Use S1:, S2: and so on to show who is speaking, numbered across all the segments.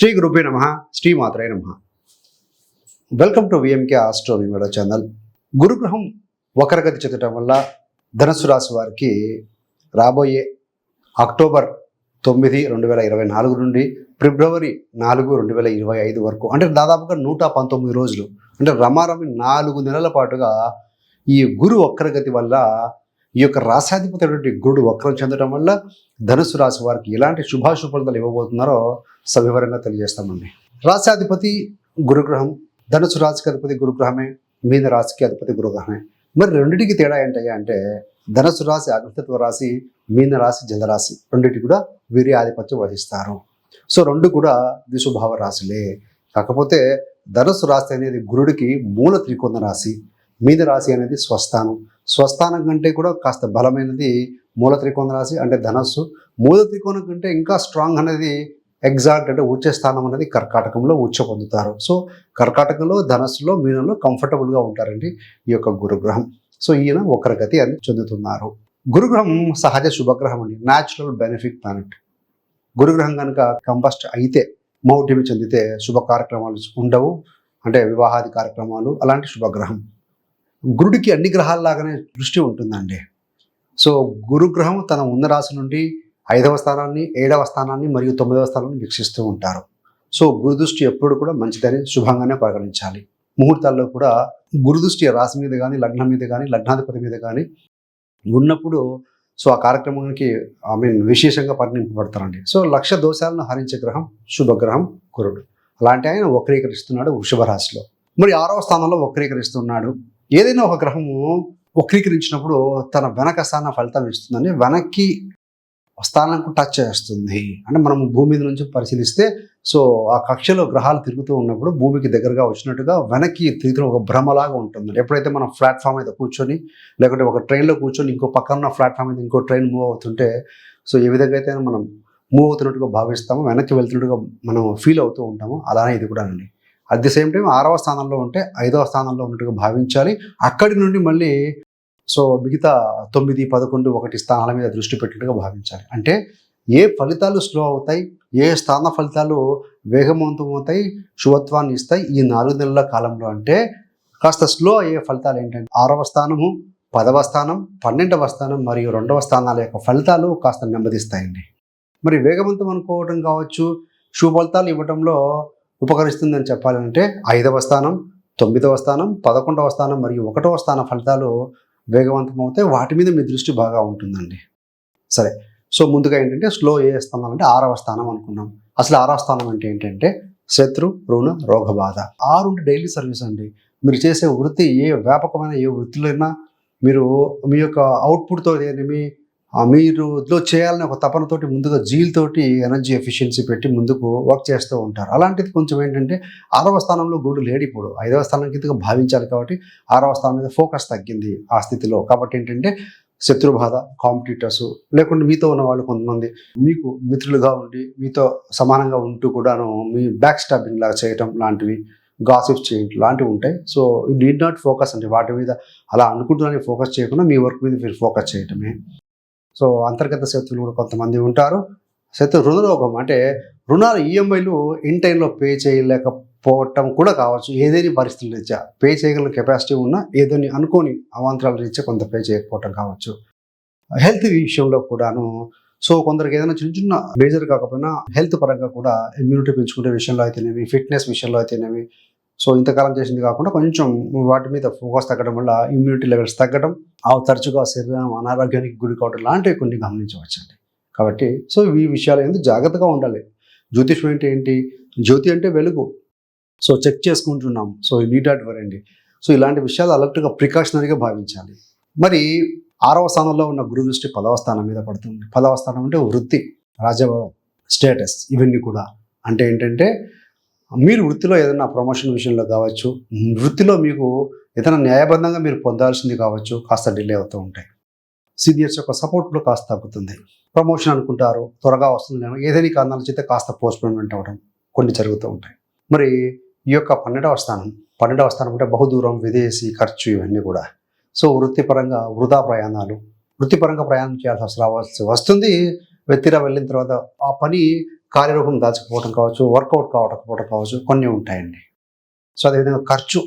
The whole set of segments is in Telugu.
S1: శ్రీ గురుపే నమ శ్రీ మాత్రే నమ. వెల్కమ్ టు విఎంకే ఆస్ట్రో కూడా ఛానల్ గురుగ్రహం వక్రగతి చెందటం వల్ల ధనుసు రాశి వారికి రాబోయే అక్టోబర్ తొమ్మిది రెండు వేల ఇరవై నాలుగు నుండి ఫిబ్రవరి నాలుగు రెండు వేల ఇరవై ఐదు వరకు అంటే దాదాపుగా నూట పంతొమ్మిది రోజులు అంటే రమారమి నాలుగు నెలల పాటుగా ఈ గురు వక్రగతి వల్ల ఈ యొక్క రాశాధిపతి అయినటువంటి గురుడు వక్రం చెందడం వల్ల ధనుసు రాశి వారికి ఎలాంటి శుభాశుభాలు ఇవ్వబోతున్నారో సవివరంగా తెలియజేస్తామండి. రాశాధిపతి గురుగ్రహం ధనుసు రాశికి అధిపతి గురుగ్రహమే మీన రాశికి అధిపతి గురుగ్రహమే. మరి రెండింటికి తేడా ఏంటయ్యా అంటే ధనుసు రాశి అగ్రతత్వ రాశి మీన రాశి జలరాశి రెండింటి కూడా వీరి ఆధిపత్యం వహిస్తారు. సో రెండు కూడా ద్విశుభావ రాశులే. కాకపోతే ధనుసు రాశి అనేది గురుడికి మూల త్రికోణ రాశి. మీద రాశి అనేది స్వస్థానం. స్వస్థానం కంటే కూడా కాస్త బలమైనది మూల త్రికోణ రాశి అంటే ధనస్సు. మూల త్రికోణం కంటే ఇంకా స్ట్రాంగ్ అనేది ఎగ్జాక్ట్ అంటే ఉచ్చ స్థానం అనేది కర్కాటకంలో ఉచ్చ పొందుతారు. సో కర్కాటకంలో ధనస్సులో మీనంలో కంఫర్టబుల్గా ఉంటారండి ఈ యొక్క గురుగ్రహం. సో ఈయన ఒకరిగతి అని చెందుతున్నారు. గురుగ్రహం సహజ శుభగ్రహం అండి. న్యాచురల్ బెనిఫిట్ ప్లానెట్ గురుగ్రహం కనుక కంబస్ట్ అయితే మౌఢ్యమి చెందితే శుభ కార్యక్రమాలు ఉండవు. అంటే వివాహాది కార్యక్రమాలు అలాంటి శుభగ్రహం. గురుడికి అన్ని గ్రహాల్లాగానే దృష్టి ఉంటుందండి. సో గురుగ్రహం తన ఉన్న రాశి నుండి ఐదవ స్థానాన్ని ఏడవ స్థానాన్ని మరియు తొమ్మిదవ స్థానాన్ని వీక్షిస్తూ ఉంటారు. సో గురుదృష్టి ఎప్పుడు కూడా మంచిదని శుభంగానే పరిగణించాలి. ముహూర్తాల్లో కూడా గురుదృష్టి రాశి మీద కానీ లగ్నం మీద కానీ లగ్నాధిపతి మీద కానీ ఉన్నప్పుడు సో ఆ కార్యక్రమానికి ఐ మీన్ విశేషంగా పరిణింపబడతారండి సో లక్ష దోషాలను హరించే గ్రహం శుభగ్రహం గురుడు. అలాంటి ఆయన వక్రీకరిస్తున్నాడు వృషభ రాశిలో. మరి ఆరవ స్థానంలో వక్రీకరిస్తున్నాడు ఏదైనా ఒక గ్రహము వక్రీకరించినప్పుడు తన వెనక స్థానం ఫలితం ఇస్తుందని వెనక్కి స్థానంకు టచ్ చేస్తుంది. అంటే మనం భూమి మీద నుంచి పరిశీలిస్తే సో ఆ కక్షలో గ్రహాలు తిరుగుతూ ఉన్నప్పుడు భూమికి దగ్గరగా వచ్చినట్టుగా వెనక్కి తిరుగుతున్న ఒక భ్రమలాగా ఉంటుంది. ఎప్పుడైతే మనం ప్లాట్ఫామ్ అయితే కూర్చొని లేకుంటే ఒక ట్రైన్లో కూర్చొని ఇంకో పక్కన ఉన్న ప్లాట్ఫామ్ అయితే ఇంకో ట్రైన్ మూవ్ అవుతుంటే సో ఏ విధంగా అయితే మనం మూవ్ అవుతున్నట్టుగా భావిస్తామో వెనక్కి వెళ్తున్నట్టుగా మనం ఫీల్ అవుతూ ఉంటామో అలానే ఇది కూడా అండి అట్ ది సేమ్ టైం ఆరవ స్థానంలో ఉంటే ఐదవ స్థానంలో ఉన్నట్టుగా భావించాలి. అక్కడి నుండి మళ్ళీ సో మిగతా తొమ్మిది పదకొండు ఒకటి స్థానాల మీద దృష్టి పెట్టినట్టుగా భావించాలి. అంటే ఏ ఫలితాలు స్లో అవుతాయి ఏ స్థాన ఫలితాలు వేగవంతం అవుతాయి శుభత్వాన్ని ఇస్తాయి ఈ నాలుగు నెలల కాలంలో అంటే కాస్త స్లో అయ్యే ఫలితాలు ఏంటంటే ఆరవ స్థానము పదవ స్థానం పన్నెండవ స్థానం మరియు రెండవ స్థానాల యొక్క ఫలితాలు కాస్త నెమ్మదిస్తాయండి. మరి వేగవంతం అనుకోవడం కావచ్చు శుభ ఫలితాలు ఇవ్వడంలో ఉపకరిస్తుందని చెప్పాలంటే ఐదవ స్థానం తొమ్మిదవ స్థానం పదకొండవ స్థానం మరియు ఒకటవ స్థాన ఫలితాలు వేగవంతమవుతాయి. వాటి మీద మీ దృష్టి బాగా ఉంటుందండి. సరే సో ముందుగా ఏంటంటే స్లో ఏ స్థానం అంటే ఆరవ స్థానం అనుకున్నాం. అసలు ఆరవ స్థానం అంటే ఏంటంటే శత్రు రుణ రోగ బాధ ఆరు డైలీ సర్వీస్ అండి. మీరు చేసే వృత్తి ఏ వ్యాపకమైన ఏ వృత్తిలో మీరు మీ యొక్క అవుట్పుట్తో మీ మీరు ఇందులో చేయాలని ఒక తపనతోటి ముందుగా జీల్తోటి ఎనర్జీ ఎఫిషియన్సీ పెట్టి ముందుకు వర్క్ చేస్తూ ఉంటారు. అలాంటిది కొంచెం ఏంటంటే ఆరవ స్థానంలో గుడు లేడిపోడు ఇప్పుడు. ఐదవ స్థానం కింద భావించాలి కాబట్టి ఆరవ స్థానం మీద ఫోకస్ తగ్గింది ఆ స్థితిలో. కాబట్టి ఏంటంటే శత్రుబాధ కాంపిటీటర్స్ లేకుంటే మీతో ఉన్న వాళ్ళు కొంతమంది మీకు మిత్రులుగా ఉండి మీతో సమానంగా ఉంటూ కూడాను మీ బ్యాక్ స్టాబింగ్ లాగా చేయటం లాంటివి గాసిప్స్ చేయటం లాంటివి ఉంటాయి. సో నీడ్ నాట్ ఫోకస్ అంటే వాటి మీద అలా అనుకుంటున్నానే ఫోకస్ చేయకుండా మీ వర్క్ మీద మీరు ఫోకస్ చేయటమే. సో అంతర్గత శత్రువులు కూడా కొంతమంది ఉంటారు. శత్రు రుణరోగం అంటే రుణాలు ఈఎంఐలు ఇన్ టైంలో పే చేయలేకపోవటం కూడా కావచ్చు. ఏదైనా పరిస్థితుల రీత్యా పే చేయగల కెపాసిటీ ఉన్నా ఏదని అనుకోని అవాంతరాల రీత్యా కొంత పే చేయకపోవటం కావచ్చు. హెల్త్ విషయంలో కూడాను సో కొందరికి ఏదైనా చిన్న చిన్న మేజర్ కాకపోయినా హెల్త్ పరంగా కూడా ఇమ్యూనిటీ పెంచుకునే విషయంలో అయితేనేమి ఫిట్నెస్ విషయంలో అయితేనేమి సో ఇంతకాలం చేసింది కాకుండా కొంచెం వాటి మీద ఫోకస్ తగ్గడం వల్ల ఇమ్యూనిటీ లెవెల్స్ తగ్గడం ఆ తరచుగా శరీరం అనారోగ్యానికి గురి కావడం లాంటివి కొన్ని గమనించవచ్చండి. కాబట్టి సో ఈ విషయాలు ఎందుకు జాగ్రత్తగా ఉండాలి? జ్యోతిష్యం అంటే ఏంటి? జ్యోతి అంటే వెలుగు. సో చెక్ చేసుకుంటున్నాం. సో నీట్ అట్ వరండి సో ఇలాంటి విషయాలు అలర్ట్గా ప్రికాషనరీగా భావించాలి. మరి ఆరవ స్థానంలో ఉన్న గురు దృష్టి పదవ స్థానం మీద పడుతుంది. పదవ స్థానం అంటే వృత్తి రాజభావం స్టేటస్ ఇవన్నీ కూడా. అంటే ఏంటంటే మీరు వృత్తిలో ఏదైనా ప్రమోషన్ విషయంలో కావచ్చు వృత్తిలో మీకు ఏదైనా న్యాయబద్ధంగా మీరు పొందాల్సింది కావచ్చు కాస్త డిలే అవుతూ ఉంటాయి. సీనియర్స్ యొక్క సపోర్ట్లో కాస్త తగ్గుతుంది. ప్రమోషన్ అనుకుంటారు త్వరగా వస్తుంది ఏదైనా కారణాల చేత కాస్త పోస్ట్పోన్మెంట్ అవ్వడం కొన్ని జరుగుతూ ఉంటాయి. మరి ఈ యొక్క పన్నెండవ స్థానం పన్నెండవ స్థానం అంటే బహుదూరం విదేశీ ఖర్చు ఇవన్నీ కూడా. సో వృత్తిపరంగా వృధా ప్రయాణాలు వృత్తిపరంగా ప్రయాణం చేయాల్సి అసలు రావాల్సి వస్తుంది. వ్యక్తిగా వెళ్ళిన తర్వాత ఆ పని కార్యరూపం దాచకపోవడం కావచ్చు వర్కౌట్ కావకపోవడం కావచ్చు కొన్ని ఉంటాయండి. సో అదేవిధంగా ఖర్చు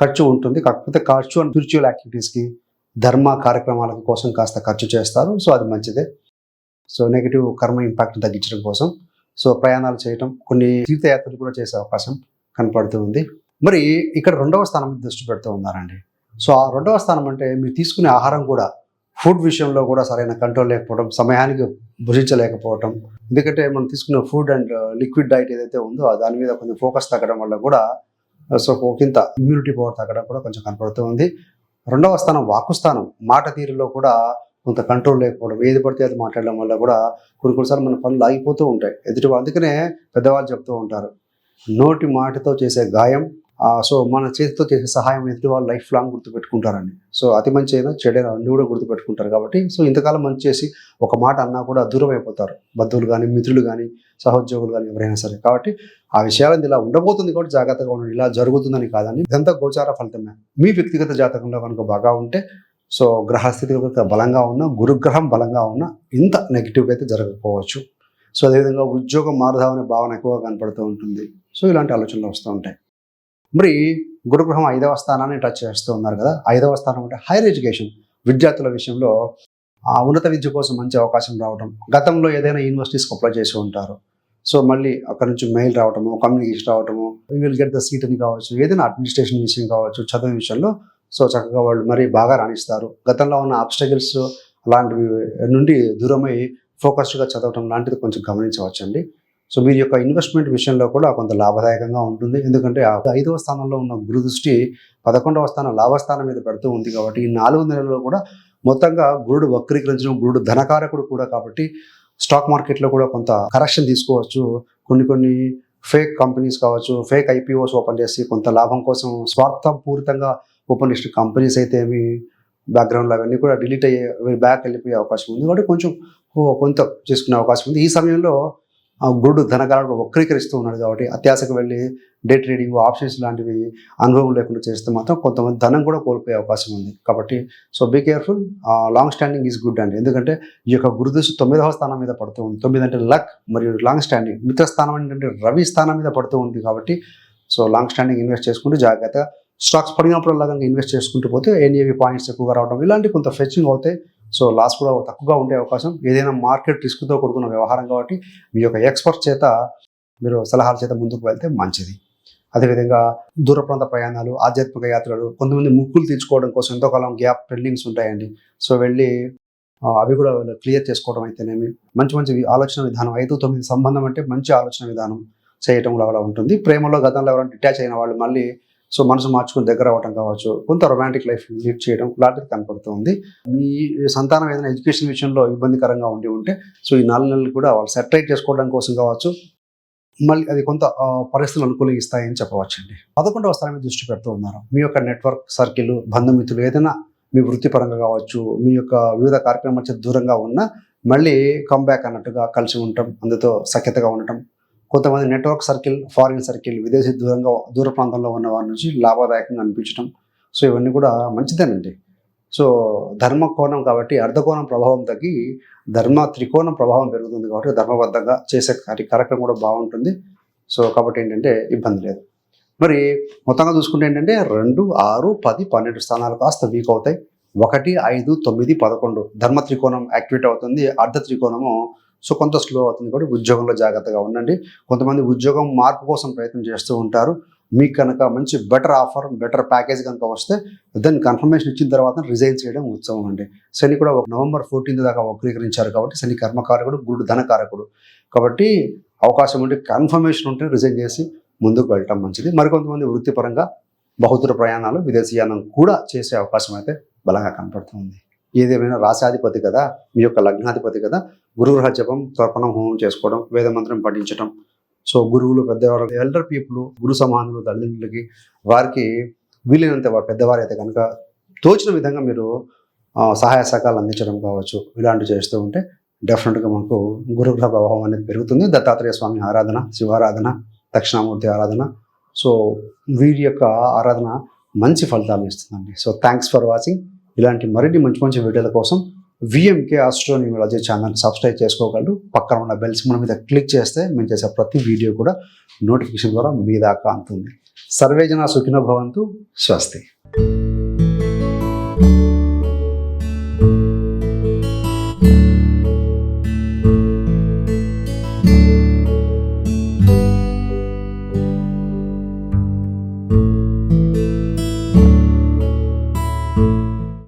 S1: ఖర్చు ఉంటుంది. కాకపోతే ఖర్చు అండ్ స్పిరిచువల్ యాక్టివిటీస్కి ధర్మ కార్యక్రమాల కోసం కాస్త ఖర్చు చేస్తారు. సో అది మంచిదే. సో నెగిటివ్ కర్మ ఇంపాక్ట్ తగ్గించడం కోసం. సో ప్రయాణాలు చేయటం కొన్ని తీర్థయాత్రలు కూడా చేసే అవకాశం కనపడుతూ ఉంది. మరి ఇక్కడ రెండవ స్థానం దృష్టి పెడుతూ ఉన్నారండి. సో ఆ రెండవ స్థానం అంటే మీరు తీసుకునే ఆహారం కూడా ఫుడ్ విషయంలో కూడా సరైన కంట్రోల్ లేకపోవడం సమయానికి భుజించలేకపోవటం ఎందుకంటే మనం తీసుకున్న food and uh, liquid diet ఏదైతే ఉందో దాని మీద కొంచెం ఫోకస్ తగ్గడం వల్ల కూడా uh, సో ఒకంత ఇమ్యూనిటీ పవర్ తగ్గడం కూడా కొంచెం కనపడుతూ ఉంది. రెండవ స్థానం వాకుస్థానం. మాట తీరులో కూడా కొంత కంట్రోల్ లేకపోవడం ఏది పడితే అది మాట్లాడడం వల్ల కూడా కొన్ని కొన్నిసార్లు మన పనులు ఆగిపోతూ ఉంటాయి. ఎదుటి వాళ్ళు- అందుకనే పెద్దవాళ్ళు చెప్తూ ఉంటారు నోటి మాటతో చేసే గాయం సో మన చేతితో చేసే సహాయం ఎదుటి వాళ్ళు లైఫ్ లాంగ్ గుర్తుపెట్టుకుంటారండి. సో అతి మంచి అయినా చెడైనా అన్ని కూడా గుర్తుపెట్టుకుంటారు కాబట్టి సో ఇంతకాలం మంచి చేసి ఒక మాట అన్నా కూడా దూరం అయిపోతారు. బంధువులు కానీ మిత్రులు కానీ సహోద్యోగులు కానీ ఎవరైనా సరే. కాబట్టి ఆ విషయాలను ఇలా ఉండబోతుంది కాబట్టి జాగ్రత్తగా ఉండండి. ఇలా జరుగుతుందని కాదండి. ఇదంతా గోచార ఫలితమే మీ వ్యక్తిగత జాతకంలో కనుక బాగా ఉంటే సో గ్రహస్థితి కనుక బలంగా ఉన్న గురుగ్రహం బలంగా ఉన్న ఇంత నెగిటివ్గా అయితే జరగకపోవచ్చు. సో అదేవిధంగా ఉద్యోగం మారుదామనే భావన ఎక్కువగా కనపడుతూ ఉంటుంది. సో ఇలాంటి ఆలోచనలు వస్తూ ఉంటాయి. మరి గురుగ్రహం ఐదవ స్థానాన్ని టచ్ చేస్తూ ఉన్నారు కదా. ఐదవ స్థానం అంటే హైయర్ ఎడ్యుకేషన్ విద్యార్థుల విషయంలో ఆ ఉన్నత విద్య కోసం మంచి అవకాశం రావడం గతంలో ఏదైనా యూనివర్సిటీస్కి అప్లై చేసి ఉంటారు. సో మళ్ళీ అక్కడ నుంచి మెయిల్ రావటము కమ్యూనికేషన్ రావటము విల్ గెట్ ద సీట్ అని కావచ్చు ఏదైనా అడ్మినిస్ట్రేషన్ విషయం కావచ్చు చదువు విషయంలో. సో చక్కగా వాళ్ళు మరి బాగా రాణిస్తారు. గతంలో ఉన్న అబ్స్టగిల్స్ అలాంటివి నుండి దూరమై ఫోకస్డ్గా చదవటం లాంటిది కొంచెం గమనించవచ్చండి. సో వీరి యొక్క ఇన్వెస్ట్మెంట్ విషయంలో కూడా కొంత లాభదాయకంగా ఉంటుంది. ఎందుకంటే ఐదవ స్థానంలో ఉన్న గురు దృష్టి పదకొండవ స్థానం లాభస్థానం మీద పెడుతూ ఉంది కాబట్టి ఈ నాలుగు నెలల్లో కూడా మొత్తంగా గురుడు వక్రీకరించడం గురుడు ధనకారకుడు కూడా కాబట్టి స్టాక్ మార్కెట్లో కూడా కొంత కరెక్షన్ తీసుకోవచ్చు. కొన్ని కొన్ని ఫేక్ కంపెనీస్ కావచ్చు ఫేక్ ఐపీఓస్ ఓపెన్ చేసి కొంత లాభం కోసం స్వార్థపూరితంగా ఓపెన్ చేసిన కంపెనీస్ అయితే ఏమి బ్యాక్గ్రౌండ్లో అవన్నీ కూడా డిలీట్ అయ్యే బ్యాక్ వెళ్ళిపోయే అవకాశం ఉంది. కాబట్టి కొంచెం కొంత చేసుకునే అవకాశం ఉంది. ఈ సమయంలో గురుడు ధనగాలను వక్రీకరిస్తూ ఉన్నాడు కాబట్టి అత్యాశకు వెళ్ళి డే ట్రేడింగ్ ఆప్షన్స్ లాంటివి అనుభవం లేకుండా చేస్తే మాత్రం కొంతమంది ధనం కూడా కోల్పోయే అవకాశం ఉంది. కాబట్టి so be careful long standing is good అండి. ఎందుకంటే ఈ యొక్క గురుదశ తొమ్మిదవ స్థానం మీద పడుతూ ఉంది. తొమ్మిది అంటే లక్ మరియు లాంగ్ స్టాండింగ్ మిత్ర స్థానం ఏంటంటే రవి స్థానం మీద పడుతూ ఉంది కాబట్టి సో లాంగ్ స్టాండింగ్ ఇన్వెస్ట్ చేసుకుంటూ జాగ్రత్త స్టాక్స్ పడినప్పుడల్లా కనుక ఇన్వెస్ట్ చేసుకుంటూ పోతే ఎన్ఏవి పాయింట్స్ ఎక్కువగా రావడం ఇలాంటి కొంత ఫెచ్చింగ్ అవుతాయి. సో లాస్ కూడా తక్కువగా ఉండే అవకాశం. ఏదైనా మార్కెట్ రిస్క్తో కూడుకున్న వ్యవహారం కాబట్టి మీ యొక్క ఎక్స్పర్ట్ చేత మీరు సలహాల చేత ముందుకు వెళ్తే మంచిది. అదేవిధంగా దూర ప్రాంత ప్రయాణాలు ఆధ్యాత్మిక యాత్రలు కొంతమంది ముక్కులు తీర్చుకోవడం కోసం ఎంతో కాలం గ్యాప్ పెండింగ్స్ ఉంటాయండి. సో వెళ్ళి అవి కూడా క్లియర్ చేసుకోవడం అయితేనేమి మంచి మంచి ఆలోచన విధానం ఐదు తొమ్మిది సంబంధం అంటే మంచి ఆలోచన విధానం చేయటం కూడా ఉంటుంది. ప్రేమలో గతంలో ఎవరైనా డిటాచ్ అయిన వాళ్ళు మళ్ళీ సో మనసు మార్చుకుని దగ్గర అవ్వటం కావచ్చు కొంత రొమాంటిక్ లైఫ్ లీడ్ చేయడం లాంటిది కనపడుతుంది. మీ సంతానం ఏదైనా ఎడ్యుకేషన్ విషయంలో ఇబ్బందికరంగా ఉండి ఉంటే సో ఈ నాలుగు నెలలు కూడా వాళ్ళు సెటరేట్ చేసుకోవడం కోసం కావచ్చు మళ్ళీ అది కొంత పరిస్థితులు అనుకూలిస్తాయని చెప్పవచ్చండి. పదకొండవ స్థానం మీద దృష్టి పెడుతూ ఉన్నారు. మీ యొక్క నెట్వర్క్ సర్కిల్ బంధుమిత్రులు ఏదైనా మీ వృత్తిపరంగా కావచ్చు మీ యొక్క వివిధ కార్యక్రమాల దూరంగా ఉన్న మళ్ళీ కంబ్యాక్ అన్నట్టుగా కలిసి ఉండటం అందుతో సఖ్యతగా ఉండటం కొంతమంది నెట్వర్క్ సర్కిల్ ఫారిన్ సర్కిల్ విదేశీ దూరంగా దూర ప్రాంతంలో ఉన్న వారి నుంచి లాభదాయకంగా అనిపించడం సో ఇవన్నీ కూడా మంచిదేనండి. సో ధర్మ కోణం కాబట్టి అర్ధకోణం ప్రభావం తగ్గి ధర్మ త్రికోణం ప్రభావం పెరుగుతుంది కాబట్టి ధర్మబద్ధంగా చేసే కార్య కార్యక్రమం కూడా బాగుంటుంది. సో కాబట్టి ఏంటంటే ఇబ్బంది లేదు. మరి మొత్తంగా చూసుకుంటే ఏంటంటే రెండు ఆరు పది పన్నెండు స్థానాలు కాస్త వీక్ అవుతాయి. ఒకటి ఐదు తొమ్మిది పదకొండు ధర్మ త్రికోణం యాక్టివేట్ అవుతుంది. అర్ధ త్రికోణము సో కొంత స్లో అవుతుంది కాబట్టి ఉద్యోగంలో జాగ్రత్తగా ఉండండి. కొంతమంది ఉద్యోగం మార్పు కోసం ప్రయత్నం చేస్తూ ఉంటారు. మీకు కనుక మంచి బెటర్ ఆఫర్ బెటర్ ప్యాకేజ్ కనుక వస్తే దాన్ని కన్ఫర్మేషన్ ఇచ్చిన తర్వాత రిజైన్ చేయడం ఉత్సవం అండి. శని కూడా ఒక నవంబర్ ఫోర్టీన్త్ దాకా వక్రీకరించారు కాబట్టి శని కర్మకారకుడు గురుడు ధనకారకుడు. కాబట్టి అవకాశం ఉంటే కన్ఫర్మేషన్ ఉంటే రిజైన్ చేసి ముందుకు వెళ్ళటం మంచిది. మరికొంతమంది వృత్తిపరంగా బహుదూర ప్రయాణాలు విదేశీయానం కూడా చేసే అవకాశం అయితే బలంగా కనపడుతుంది. ఏదేమైనా రాశాధిపతి కదా మీ యొక్క లగ్నాధిపతి కదా గురుగ్రహ జపం తర్పణం హోమం చేసుకోవడం వేదమంత్రం పఠించడం సో గురువులు పెద్దవారు ఎల్డర్ పీపుల్ గురు సమానులు తల్లిదండ్రులకి వారికి వీలైనంత వారు పెద్దవారు అయితే కనుక తోచిన విధంగా మీరు సహాయ సహకారాలు అందించడం కావచ్చు. ఇలాంటివి చేస్తూ ఉంటే డెఫినెట్గా మనకు గురుగ్రహ ప్రభావం అనేది పెరుగుతుంది. దత్తాత్రేయ స్వామి ఆరాధన శివారాధన దక్షిణామూర్తి ఆరాధన. సో వీరి యొక్క ఆరాధన మంచి ఫలితాలు ఇస్తుందండి. సో థ్యాంక్స్ ఫర్ వాచింగ్ ఇలాంటి మరిన్ని మంచి మంచి వీడియోల కోసం విఎంకే ఆస్ట్రోన్యూమరాలజీ ఛానల్ సబ్స్క్రైబ్ చేసుకోగలరు. పక్కన ఉన్న బెల్స్ మన మీద క్లిక్ చేస్తే మేము చేసే ప్రతి వీడియో కూడా నోటిఫికేషన్ ద్వారా మీ దాకా అందుతుంది సర్వేజన సుఖినో భవంతు. స్వస్తి.